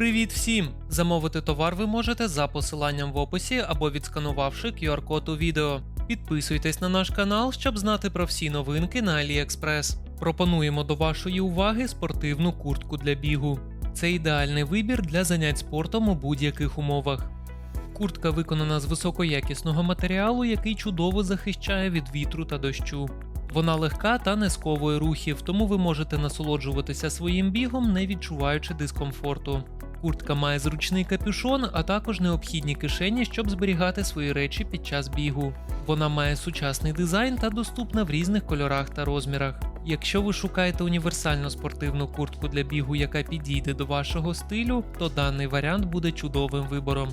Привіт всім! Замовити товар ви можете за посиланням в описі або відсканувавши QR-код у відео. Підписуйтесь на наш канал, щоб знати про всі новинки на AliExpress. Пропонуємо до вашої уваги спортивну куртку для бігу. Це ідеальний вибір для занять спортом у будь-яких умовах. Куртка виконана з високоякісного матеріалу, який чудово захищає від вітру та дощу. Вона легка та не сковує рухів, тому ви можете насолоджуватися своїм бігом, не відчуваючи дискомфорту. Куртка має зручний капюшон, а також необхідні кишені, щоб зберігати свої речі під час бігу. Вона має сучасний дизайн та доступна в різних кольорах та розмірах. Якщо ви шукаєте універсальну спортивну куртку для бігу, яка підійде до вашого стилю, то даний варіант буде чудовим вибором.